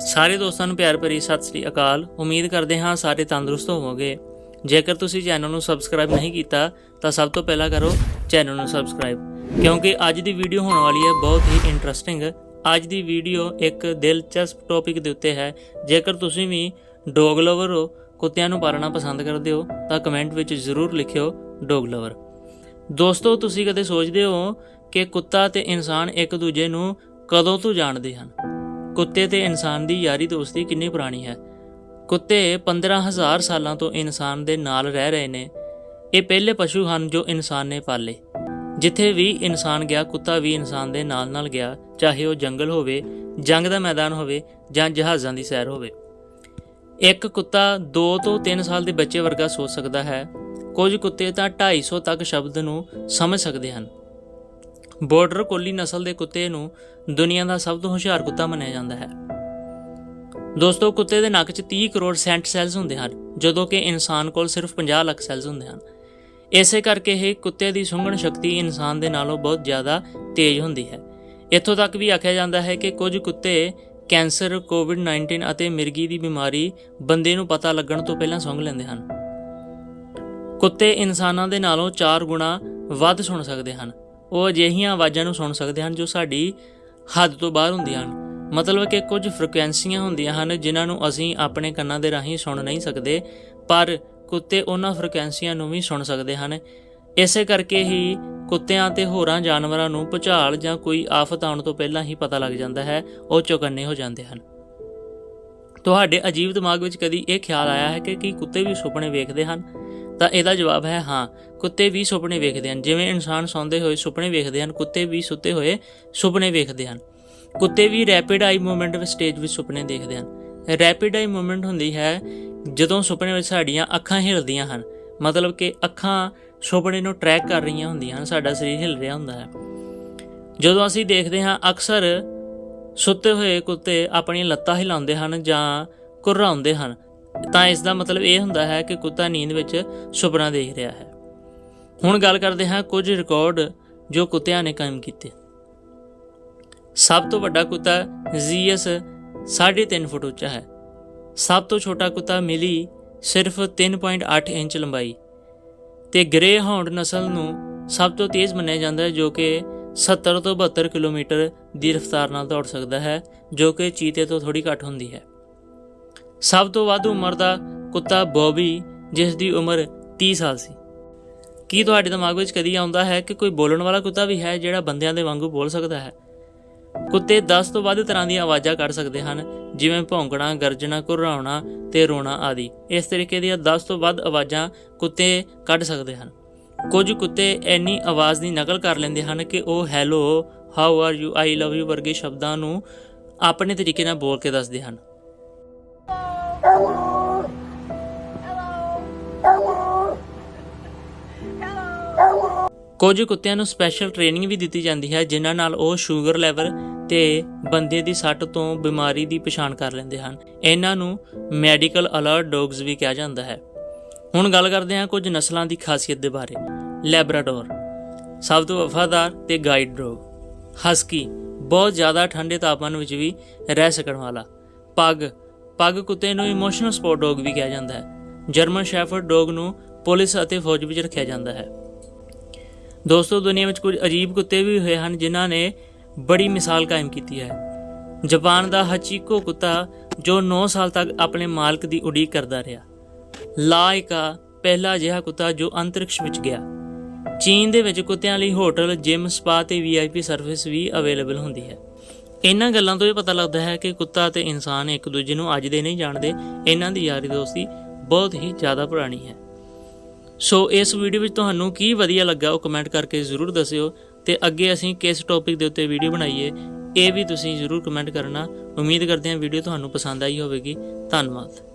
ਸਾਰੇ ਦੋਸਤਾਂ ਨੂੰ ਪਿਆਰ ਭਰੀ ਸਤਿ ਸ੍ਰੀ ਅਕਾਲ। ਉਮੀਦ ਕਰਦੇ ਹਾਂ ਸਾਰੇ ਤੰਦਰੁਸਤ ਹੋਵੋਗੇ। ਜੇਕਰ ਤੁਸੀਂ ਚੈਨਲ ਨੂੰ ਸਬਸਕ੍ਰਾਈਬ ਨਹੀਂ ਕੀਤਾ, ਤਾਂ ਸਭ ਤੋਂ ਪਹਿਲਾਂ ਕਰੋ ਚੈਨਲ ਨੂੰ ਸਬਸਕ੍ਰਾਈਬ। ਕਿਉਂਕਿ ਅੱਜ ਦੀ ਵੀਡੀਓ ਹੋਣ ਵਾਲੀ ਹੈ ਬਹੁਤ ਹੀ ਇੰਟਰਸਟਿੰਗ ਅੱਜ ਦੀ ਵੀਡੀਓ ਇੱਕ ਦਿਲਚਸਪ ਟੌਪਿਕ ਦੇ ਉੱਤੇ ਹੈ। ਜੇਕਰ ਤੁਸੀਂ ਵੀ ਡੌਗ ਲਵਰ ਹੋ, ਕੁੱਤਿਆਂ ਨੂੰ ਪਾਲਣਾ ਪਸੰਦ ਕਰਦੇ ਹੋ, ਤਾਂ ਕਮੈਂਟ ਵਿੱਚ ਜ਼ਰੂਰ ਲਿਖਿਓ ਡੌਗ ਲਵਰ ਦੋਸਤੋ, ਤੁਸੀਂ ਕਦੇ ਸੋਚਦੇ ਹੋ ਕਿ ਕੁੱਤਾ ਤੇ ਇਨਸਾਨ ਇੱਕ ਦੂਜੇ ਨੂੰ ਕਦੋਂ ਤੋਂ ਜਾਣਦੇ ਹਨ? ਕੁੱਤੇ ਤੇ ਇਨਸਾਨ ਦੀ ਯਾਰੀ ਦੋਸਤੀ ਕਿੰਨੀ ਪੁਰਾਣੀ ਹੈ? ਕੁੱਤੇ 15000 ਸਾਲਾਂ ਤੋਂ ਇਨਸਾਨ ਦੇ ਨਾਲ ਰਹਿ ਰਹੇ ਨੇ। ਇਹ ਪਹਿਲੇ ਪਸ਼ੂ ਹਨ ਜੋ ਇਨਸਾਨ ਨੇ ਪਾਲੇ। ਜਿੱਥੇ ਵੀ ਇਨਸਾਨ ਗਿਆ, ਕੁੱਤਾ ਵੀ ਇਨਸਾਨ ਦੇ ਨਾਲ ਨਾਲ ਗਿਆ, ਚਾਹੇ ਉਹ ਜੰਗਲ ਹੋਵੇ, ਜੰਗ ਦਾ ਮੈਦਾਨ ਹੋਵੇ ਜਾਂ ਜਹਾਜ਼ਾਂ ਦੀ ਸੈਰ ਹੋਵੇ। ਇੱਕ ਕੁੱਤਾ 2 ਤੋਂ 3 ਸਾਲ ਦੇ ਬੱਚੇ ਵਰਗਾ ਸੋਚ ਸਕਦਾ ਹੈ। ਕੁਝ ਕੁੱਤੇ ਤਾਂ 250 ਤੱਕ ਸ਼ਬਦ ਨੂੰ ਸਮਝ ਸਕਦੇ ਹਨ। ਬਾਰਡਰ ਕੋਲੀ ਨਸਲ ਦੇ ਕੁੱਤੇ ਨੂੰ ਦੁਨੀਆ ਦਾ ਸਭ ਤੋਂ ਹੁਸ਼ਿਆਰ ਕੁੱਤਾ ਮੰਨਿਆ ਜਾਂਦਾ ਹੈ। ਦੋਸਤੋ, ਕੁੱਤੇ ਦੇ ਨੱਕ 'ਚ 30 ਕਰੋੜ ਸੈਂਟ ਸੈਲਸ ਹੁੰਦੇ ਹਨ, ਜਦੋਂ ਕਿ ਇਨਸਾਨ ਕੋਲ ਸਿਰਫ 50 ਲੱਖ ਸੈਲਸ ਹੁੰਦੇ ਹਨ। ਇਸੇ ਕਰਕੇ ਇਹ ਕੁੱਤੇ ਦੀ ਸੁੰਘਣ ਸ਼ਕਤੀ ਇਨਸਾਨ ਦੇ ਨਾਲੋਂ ਬਹੁਤ ਜ਼ਿਆਦਾ ਤੇਜ਼ ਹੁੰਦੀ ਹੈ। ਇੱਥੋਂ ਤੱਕ ਵੀ ਆਖਿਆ ਜਾਂਦਾ ਹੈ ਕਿ ਕੁਝ ਕੁੱਤੇ ਕੈਂਸਰ ਕੋਵਿਡ-19 ਅਤੇ ਮਿਰਗੀ ਦੀ ਬਿਮਾਰੀ ਬੰਦੇ ਨੂੰ ਪਤਾ ਲੱਗਣ ਤੋਂ ਪਹਿਲਾਂ ਸੁੰਘ ਲੈਂਦੇ ਹਨ। ਕੁੱਤੇ ਇਨਸਾਨਾਂ ਦੇ ਨਾਲੋਂ 4 ਗੁਣਾ ਵੱਧ ਸੁਣ ਸਕਦੇ ਹਨ। ਉਹ ਅਜਿਹੀਆਂ ਆਵਾਜ਼ਾਂ ਨੂੰ ਸੁਣ ਸਕਦੇ ਹਨ ਜੋ ਸਾਡੀ ਹੱਦ ਤੋਂ ਬਾਹਰ ਹੁੰਦੀਆਂ ਹਨ। ਮਤਲਬ ਕਿ ਕੁਝ ਫ੍ਰੀਕੁਐਂਸੀਆਂ ਹੁੰਦੀਆਂ ਹਨ ਜਿਨ੍ਹਾਂ ਨੂੰ ਅਸੀਂ ਆਪਣੇ ਕੰਨਾਂ ਦੇ ਰਾਹੀਂ ਸੁਣ ਨਹੀਂ ਸਕਦੇ, ਪਰ ਕੁੱਤੇ ਉਹਨਾਂ ਫ੍ਰੀਕੁਐਂਸੀਆਂ ਨੂੰ ਵੀ ਸੁਣ ਸਕਦੇ ਹਨ। ਇਸੇ ਕਰਕੇ ਹੀ ਕੁੱਤਿਆਂ ਤੇ ਹੋਰਾਂ ਜਾਨਵਰਾਂ ਨੂੰ ਭੁਚਾਲ ਜਾਂ ਕੋਈ ਆਫਤ ਆਉਣ ਤੋਂ ਪਹਿਲਾਂ ਹੀ ਪਤਾ ਲੱਗ ਜਾਂਦਾ ਹੈ, ਉਹ ਚੌਕੰਨੇ ਹੋ ਜਾਂਦੇ ਹਨ। ਤੁਹਾਡੇ ਅਜੀਬ ਦਿਮਾਗ ਵਿੱਚ ਕਦੀ ਇਹ ਖਿਆਲ ਆਇਆ ਹੈ ਕਿ ਕੀ ਕੁੱਤੇ ਵੀ ਸੁਪਨੇ ਵੇਖਦੇ ਹਨ? ਤਾਂ ਇਹਦਾ ਜਵਾਬ ਹੈ ਹਾਂ। ਕੁੱਤੇ ਵੀ ਸੁਪਨੇ ਵੇਖਦੇ ਹਨ। ਜਿਵੇਂ ਇਨਸਾਨ ਸੌਂਦੇ ਹੋਏ ਸੁਪਨੇ ਵੇਖਦੇ ਹਨ, ਕੁੱਤੇ ਵੀ ਸੁੱਤੇ ਹੋਏ ਸੁਪਨੇ ਵੇਖਦੇ ਹਨ। ਕੁੱਤੇ ਵੀ ਰੈਪਿਡ ਆਈ ਮੂਵਮੈਂਟ ਵਿੱਚ ਸਟੇਜ ਵਿੱਚ ਸੁਪਨੇ ਦੇਖਦੇ ਹਨ। ਰੈਪਿਡ ਆਈ ਮੂਵਮੈਂਟ ਹੁੰਦੀ ਹੈ ਜਦੋਂ ਸੁਪਨੇ ਵਿੱਚ ਸਾਡੀਆਂ ਅੱਖਾਂ ਹਿਲਦੀਆਂ ਹਨ। ਮਤਲਬ ਕਿ ਅੱਖਾਂ ਸੁਪਨੇ ਨੂੰ ਟਰੈਕ ਕਰ ਰਹੀਆਂ ਹੁੰਦੀਆਂ ਹਨ। ਸਾਡਾ ਸਰੀਰ ਹਿਲ ਰਿਹਾ ਹੁੰਦਾ ਹੈ। ਜਦੋਂ ਅਸੀਂ ਦੇਖਦੇ ਹਾਂ ਅਕਸਰ ਸੁੱਤੇ ਹੋਏ ਕੁੱਤੇ ਆਪਣੀਆਂ ਲੱਤਾਂ ਹਿਲਾਉਂਦੇ ਹਨ ਜਾਂ ਕੁਰਰਾਉਂਦੇ ਹਨ ਤਾਂ ਇਸ ਦਾ ਮਤਲਬ ਇਹ ਹੁੰਦਾ ਹੈ ਕਿ ਕੁੱਤਾ ਨੀਂਦ ਵਿੱਚ ਸੁਪਨਾ ਦੇਖ ਰਿਹਾ ਹੈ। ਹੁਣ ਗੱਲ ਕਰਦੇ ਹਾਂ ਕੁਝ ਰਿਕਾਰਡ ਜੋ ਕੁੱਤਿਆਂ ਨੇ ਕਾਇਮ ਕੀਤੇ। ਸਭ ਤੋਂ ਵੱਡਾ ਕੁੱਤਾ ਜ਼ੀਐਸ 3.5 ਫੁੱਟ ਉੱਚਾ ਹੈ। ਸਭ ਤੋਂ ਛੋਟਾ ਕੁੱਤਾ ਮਿਲੀ ਸਿਰਫ 3.8 ਇੰਚ ਲੰਬਾਈ ਤੇ ਗ੍ਰੇ ਹਾਉਂਡ ਨਸਲ ਨੂੰ ਸਭ ਤੋਂ ਤੇਜ਼ ਮੰਨਿਆ ਜਾਂਦਾ ਹੈ ਜੋ ਕਿ 70 ਤੋਂ 72 ਕਿਲੋਮੀਟਰ ਦੀ ਰਫ਼ਤਾਰ ਨਾਲ ਦੌੜ ਸਕਦਾ ਹੈ, ਜੋ ਕਿ ਚੀਤੇ ਤੋਂ ਥੋੜੀ ਘੱਟ ਹੁੰਦੀ ਹੈ। ਸਭ ਤੋਂ ਵੱਧ ਉਮਰ ਦਾ ਕੁੱਤਾ ਬੌਬੀ ਜਿਸ ਦੀ ਉਮਰ 30 ਸਾਲ ਸੀ। ਕੀ ਤੁਹਾਡੇ ਦਿਮਾਗ ਵਿੱਚ ਕਦੀ ਆਉਂਦਾ ਹੈ ਕਿ ਕੋਈ ਬੋਲਣ ਵਾਲਾ ਕੁੱਤਾ ਵੀ ਹੈ ਜਿਹੜਾ ਬੰਦਿਆਂ ਦੇ ਵਾਂਗੂ ਬੋਲ ਸਕਦਾ ਹੈ? ਕੁੱਤੇ 10 ਤੋਂ ਵੱਧ ਤਰ੍ਹਾਂ ਦੀਆਂ ਆਵਾਜ਼ਾਂ ਕੱਢ ਸਕਦੇ ਹਨ ਜਿਵੇਂ ਭੌਂਕਣਾ, ਗਰਜਣਾ, ਕੁਰਰਾਉਣਾ ਤੇ ਰੋਣਾ ਆਦਿ। ਇਸ ਤਰੀਕੇ ਦੀਆਂ 10 ਤੋਂ ਵੱਧ ਆਵਾਜ਼ਾਂ ਕੁੱਤੇ ਕੱਢ ਸਕਦੇ ਹਨ। ਕੁਝ ਕੁੱਤੇ ਇੰਨੀ ਆਵਾਜ਼ ਦੀ ਨਕਲ ਕਰ ਲੈਂਦੇ ਹਨ ਕਿ ਉਹ hello how are you? I love you ਵਰਗੇ ਸ਼ਬਦਾਂ ਨੂੰ ਆਪਣੇ ਤਰੀਕੇ ਨਾਲ ਬੋਲ ਕੇ ਦੱਸਦੇ ਹਨ। ਕੁਝ ਕੁੱਤਿਆਂ ਨੂੰ ਸਪੈਸ਼ਲ ਟ੍ਰੇਨਿੰਗ ਵੀ ਦਿੱਤੀ ਜਾਂਦੀ ਹੈ, ਜਿਨ੍ਹਾਂ ਨਾਲ ਉਹ ਸ਼ੂਗਰ ਲੈਵਲ ਤੇ ਬੰਦੇ ਦੀ ਸੱਟ ਤੋਂ ਬਿਮਾਰੀ ਦੀ ਪਛਾਣ ਕਰ ਲੈਂਦੇ ਹਨ। ਇਹਨਾਂ ਨੂੰ ਮੈਡੀਕਲ ਅਲਰਟ ਡੌਗਸ ਵੀ ਕਿਹਾ ਜਾਂਦਾ ਹੈ। ਹੁਣ ਗੱਲ ਕਰਦੇ ਹਾਂ ਕੁਝ ਨਸਲਾਂ ਦੀ ਖਾਸੀਅਤ ਦੇ ਬਾਰੇ। ਲੈਬਰਾਡੋਰ ਸਭ ਤੋਂ ਵਫਾਦਾਰ ਤੇ ਗਾਈਡ ਡੌਗ ਹਸਕੀ ਬਹੁਤ ਜ਼ਿਆਦਾ ਠੰਡੇ ਤਾਪਮਾਨ ਵਿੱਚ ਵੀ ਰਹਿ ਸਕਣ ਵਾਲਾ। ਪੱਗ ਪੱਗ ਕੁੱਤੇ ਨੂੰ ਇਮੋਸ਼ਨਲ ਸਪੋਰਟ ਡੌਗ ਵੀ ਕਿਹਾ ਜਾਂਦਾ ਹੈ। ਜਰਮਨ ਸ਼ੈਫਰਡ ਡੌਗ ਨੂੰ ਪੁਲਿਸ ਅਤੇ ਫੌਜ ਵਿੱਚ ਰੱਖਿਆ ਜਾਂਦਾ ਹੈ। ਦੋਸਤੋ, ਦੁਨੀਆ ਵਿੱਚ ਕੁਝ ਅਜੀਬ ਕੁੱਤੇ ਵੀ ਹੋਏ ਹਨ, ਜਿਨ੍ਹਾਂ ਨੇ ਬੜੀ ਮਿਸਾਲ ਕਾਇਮ ਕੀਤੀ ਹੈ। ਜਾਪਾਨ ਦਾ ਹਚੀਕੋ ਕੁੱਤਾ, ਜੋ 9 ਸਾਲ ਤੱਕ ਆਪਣੇ ਮਾਲਕ ਦੀ ਉਡੀਕ ਕਰਦਾ ਰਿਹਾ। ਲਾਇਕਾ ਪਹਿਲਾ ਅਜਿਹਾ ਕੁੱਤਾ ਜੋ ਅੰਤਰਿਕਸ਼ ਵਿੱਚ ਗਿਆ। ਚੀਨ ਦੇ ਵਿੱਚ ਕੁੱਤਿਆਂ ਲਈ ਹੋਟਲ, ਜਿਮ, ਸਪਾ ਤੇ ਵੀਆਈਪੀ ਸਰਵਿਸ ਵੀ ਅਵੇਲੇਬਲ ਹੁੰਦੀ ਹੈ। ਇਹਨਾਂ ਗੱਲਾਂ ਤੋਂ ਇਹ ਪਤਾ ਲੱਗਦਾ ਹੈ ਕਿ ਕੁੱਤਾ ਤੇ ਇਨਸਾਨ ਇੱਕ ਦੂਜੇ ਨੂੰ ਅੱਜ ਦੇ ਨਹੀਂ ਜਾਣਦੇ। ਇਹਨਾਂ ਦੀ ਯਾਰੀ ਦੋਸਤੀ ਬਹੁਤ ਹੀ ਜ਼ਿਆਦਾ ਪੁਰਾਣੀ ਹੈ। ਸੋ ਇਸ ਵੀਡੀਓ ਵਿੱਚ ਤੁਹਾਨੂੰ ਕੀ ਵਧੀਆ ਲੱਗਾ ਉਹ ਕਮੈਂਟ ਕਰਕੇ ਜ਼ਰੂਰ ਦੱਸਿਓ ਤੇ ਅੱਗੇ ਅਸੀਂ ਕਿਸ ਟੌਪਿਕ ਦੇ ਉੱਤੇ ਵੀਡੀਓ ਬਣਾਈਏ, ਇਹ ਵੀ ਤੁਸੀਂ ਜ਼ਰੂਰ ਕਮੈਂਟ ਕਰਨਾ। ਉਮੀਦ ਕਰਦੇ ਹਾਂ ਵੀਡੀਓ ਤੁਹਾਨੂੰ ਪਸੰਦ ਆਈ ਹੋਵੇਗੀ। ਧੰਨਵਾਦ।